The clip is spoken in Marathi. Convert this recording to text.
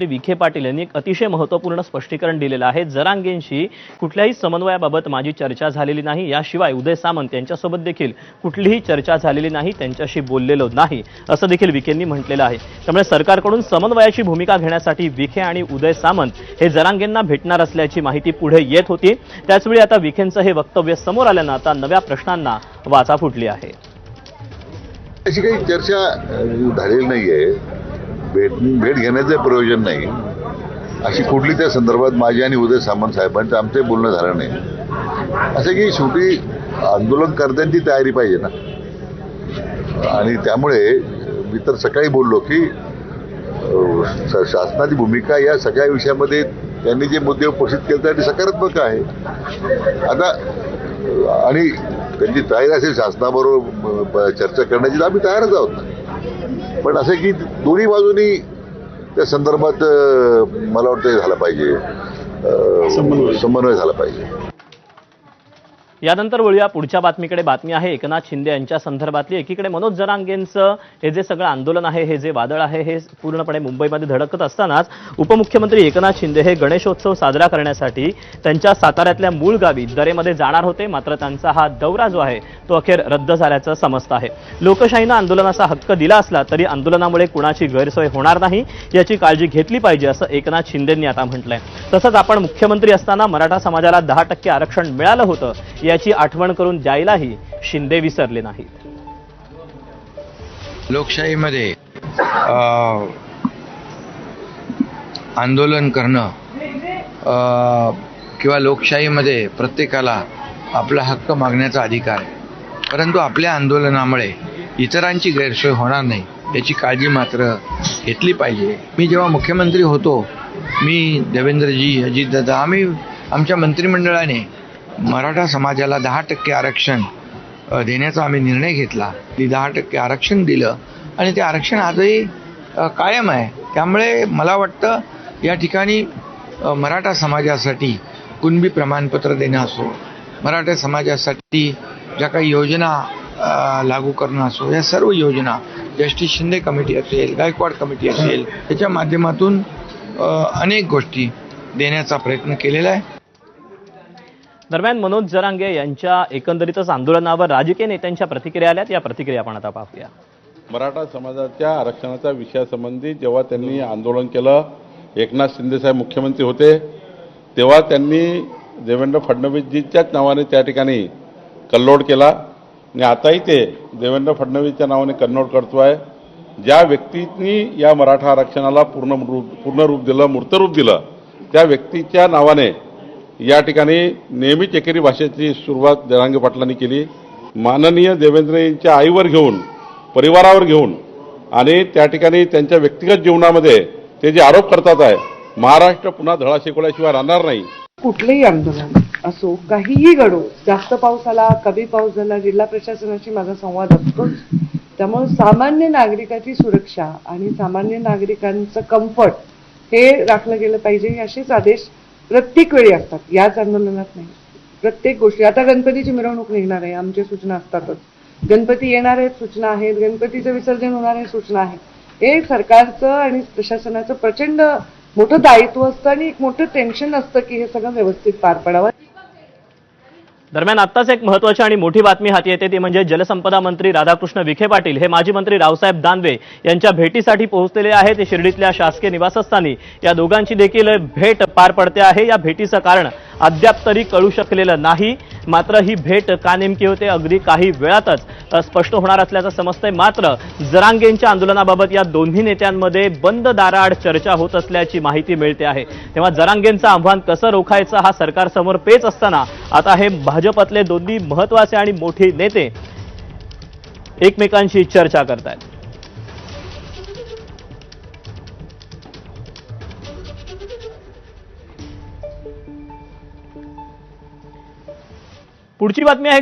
विखे पाटील यांनी एक अतिशय महत्त्वपूर्ण स्पष्टीकरण दिलेलं आहे. जरांगेंशी कुठल्याही समन्वयाबाबत माझी चर्चा झालेली नाही. याशिवाय उदय सामंत यांच्यासोबत देखील कुठलीही चर्चा झालेली नाही. त्यांच्याशी बोललेलो नाही असं देखील विखेंनी म्हटलेलं आहे. त्यामुळे सरकारकडून समन्वयाची भूमिका घेण्यासाठी विखे आणि उदय सामंत हे जरांगेंना भेटणार असल्याची माहिती पुढे येत होती. त्याचवेळी आता विखेंचं हे वक्तव्य समोर आल्यानं आता नव्या प्रश्नांना वाचा फुटली आहे. अशी काही चर्चा झालेली नाही आहे भेट भेट घेण्याचं प्रयोजन नाही. अशी कुठली त्या संदर्भात माझी आणि उदय सामंत साहेबांचं आमचं बोलणं झालं नाही. असं की शेवटी आंदोलनकर्त्यांची तयारी पाहिजे ना. आणि त्यामुळे मी तर सकाळी बोललो की शासनाची भूमिका या सगळ्या विषयामध्ये त्यांनी जे मुद्दे उपस्थित केले त्यासाठी सकारात्मक आहे. आता आणि त्यांची तयारी असेल शासनाबरोबर चर्चा करण्याची तर आम्ही तयारच आहोत ना. पण असं की दोन्ही बाजूनी त्या संदर्भात मला वाटतं हे झालं पाहिजे. समन्वय झाला पाहिजे. यानंतर वळूया पुढच्या बातमीकडे. बातमी आहे एकनाथ शिंदे यांच्या संदर्भातली. एकीकडे मनोज जरांगेंचं हे जे सगळं आंदोलन आहे हे जे वादळ आहे हे पूर्णपणे मुंबईमध्ये धडकत असतानाच उपमुख्यमंत्री एकनाथ शिंदे हे गणेशोत्सव साजरा करण्यासाठी त्यांच्या साताऱ्यातल्या मूळ गावी दरेमध्ये जाणार होते. मात्र त्यांचा हा दौरा जो आहे तो अखेर रद्द झाल्याचं समजतं आहे. लोकशाहीनं आंदोलनाचा हक्क दिला असला तरी आंदोलनामुळे कुणाची गैरसोय होणार नाही याची काळजी घेतली पाहिजे असं एकनाथ शिंदेंनी आता म्हटलंय. तसंच आपण मुख्यमंत्री असताना मराठा समाजाला दहा टक्के आरक्षण मिळालं होतं याची आठवण करून द्यायलाही शिंदे विसरले नाहीत. लोकशाहीमध्ये आंदोलन करणं किंवा लोकशाहीमध्ये प्रत्येकाला आपला हक्क मागण्याचा अधिकार आहे. परंतु आपल्या आंदोलनामुळे इतरांची गैरसोय होणार नाही याची काळजी मात्र घेतली पाहिजे. मी जेव्हा मुख्यमंत्री होतो मी देवेंद्रजी अजितदादा आम्ही आमच्या मंत्रिमंडळाने मराठा समाजाला दहा टक्के आरक्षण देण्याचा आम्ही निर्णय घेतला. ती दहा टक्के आरक्षण दिलं आणि ते आरक्षण आजही कायम आहे. त्यामुळे मला वाटतं या ठिकाणी मराठा समाजासाठी कुणबी प्रमाणपत्र देणं असो मराठा समाजासाठी ज्या काही योजना लागू करणं असो या सर्व योजना जस्टिस शिंदे कमिटी असेल गायकवाड कमिटी असेल त्याच्या माध्यमातून अनेक गोष्टी देण्याचा प्रयत्न केलेला आहे. दरम्यान मनोज जरांगे यांच्या एकंदरीतच आंदोलनावर राजकीय नेत्यांच्या प्रतिक्रिया आल्यात. या प्रतिक्रिया आपण आता पाहूया. मराठा समाजाच्या आरक्षणाच्या विषयासंबंधी जेव्हा त्यांनी आंदोलन केलं एकनाथ शिंदेसाहेब मुख्यमंत्री होते तेव्हा त्यांनी देवेंद्र फडणवीसजीच्याच नावाने त्या ठिकाणी कल्लोड केला. आणि आताही ते देवेंद्र फडणवीसच्या नावाने कन्नोड करतो आहे ज्या व्यक्तींनी या मराठा आरक्षणाला पूर्ण रूप पूर्ण रूप दिलं मूर्तरूप दिलं त्या व्यक्तीच्या नावाने या ठिकाणी नेहमीच एकेरी भाषेची सुरुवात जरांगे पाटलांनी केली. माननीय देवेंद्रजींच्या आईवर घेऊन परिवारावर घेऊन आणि त्या ठिकाणी त्यांच्या व्यक्तिगत जीवनामध्ये ते जे आरोप करतात आहे महाराष्ट्र पुन्हा धडा शिकवल्याशिवाय राहणार नाही. कुठलंही आंदोलन असो काहीही घडो जास्त पाऊस आला कमी पाऊस झाला जिल्हा प्रशासनाशी माझा संवाद असतोच. त्यामुळे सामान्य नागरिकाची सुरक्षा आणि सामान्य नागरिकांचं कम्फर्ट हे राखलं गेलं पाहिजे असेच आदेश प्रत्येक वेळी असतात. याच आंदोलनात नाही. प्रत्येक गोष्टी. आता गणपतीची मिरवणूक निघणार आहे. आमच्या सूचना असतातच. गणपती येणार आहेत सूचना आहेत. गणपतीचं विसर्जन होणार आहे सूचना आहेत. हे सरकारचं आणि प्रशासनाचं प्रचंड मोठं दायित्व असतं आणि एक मोठं टेन्शन असतं की हे सगळं व्यवस्थित पार पडावं. दरम्यान आत्ताच एक महत्वाची आणि मोठी बातमी हाती येते ती म्हणजे जलसंपदा मंत्री राधाकृष्ण विखे पाटील हे माजी मंत्री रावसाहेब दानवे यांच्या भेटीसाठी पोहोचलेले आहे ते शिर्डीतल्या शासकीय निवासस्थानी या दोघांची देखील भेट पार पडते आहे. या भेटीचं कारण अद्याप तरी कळू शकलेलं नाही. मात्र ही भेट का नेमकी होते अगदी काही वेळातच स्पष्ट होणार असल्याचं समजतंय. मात्र जरांगेंच्या आंदोलनाबाबत या दोन्ही नेत्यांमध्ये बंद दाराआड चर्चा होत असल्याची माहिती मिळते आहे. तेव्हा जरांगेंचं आव्हान कसं रोखायचं हा सरकारसमोर पेच असताना आता हे भाजपतले दोन्ही महत्त्वाचे आणि मोठे नेते एकमेकांशी चर्चा करतायत. पुढची बातमी आहे